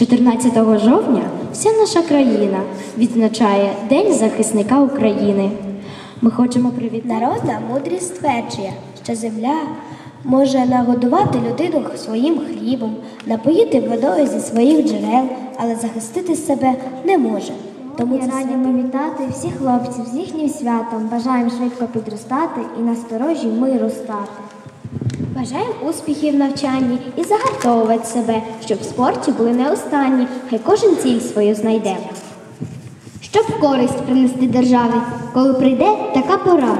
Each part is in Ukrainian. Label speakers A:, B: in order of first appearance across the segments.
A: 14 жовтня вся наша країна відзначає День захисника України. Ми хочемо привітати
B: Народна мудрість стверджує, що земля може нагодувати людину своїм хлібом, напоїти водою зі своїх джерел, але захистити себе не може. Тому
C: Ми
B: це
C: раді привітати всіх хлопців з їхнім святом. Бажаємо швидко підростати і насторожі миру стати.
B: Бажаємо успіхів в навчанні і загартовувати себе, щоб в спорті були не останні, хай кожен ціль свою знайде.
C: Щоб користь принести державі, коли прийде така пора,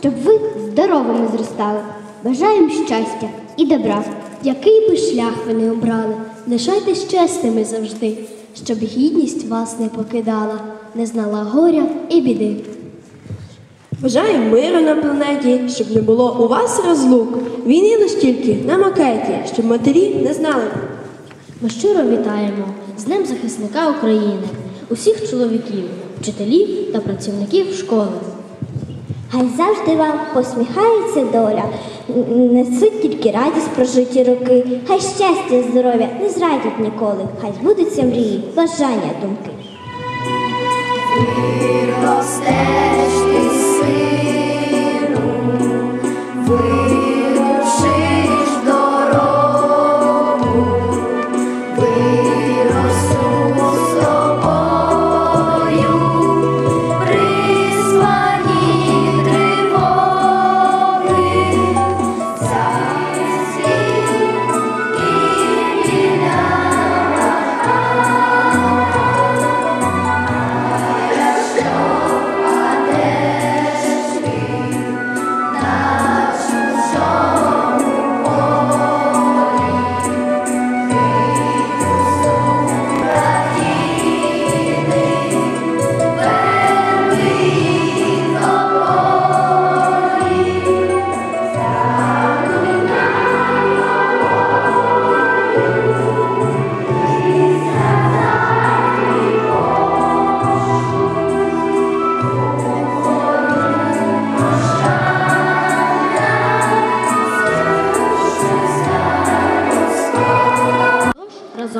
C: щоб ви здоровими зростали. Бажаємо щастя і добра.
B: Який би шлях ви не обрали, лишайтесь чесними завжди, щоб гідність вас не покидала, не знала горя і біди.
D: Бажаємо миру на планеті, щоб не було у вас розлук. Війни лиш тільки на макеті, щоб матері не знали.
E: Ми щиро вітаємо з Днем захисника України, усіх чоловіків, вчителів та працівників школи.
C: Хай завжди вам посміхається доля, несуть тільки радість прожиті роки. Хай щастя, здоров'я не зрадять ніколи. Хай збудуться мрії, бажання, думки.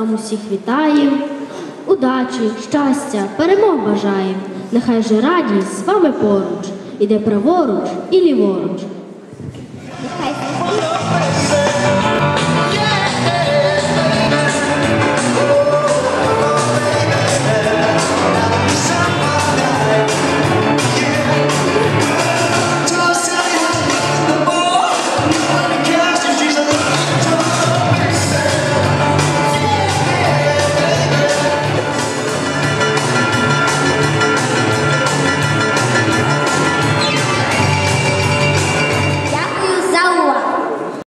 E: вам усіх вітаєм, удачі, щастя, перемог бажаєм. Нехай же радість з вами поруч, іде праворуч і ліворуч.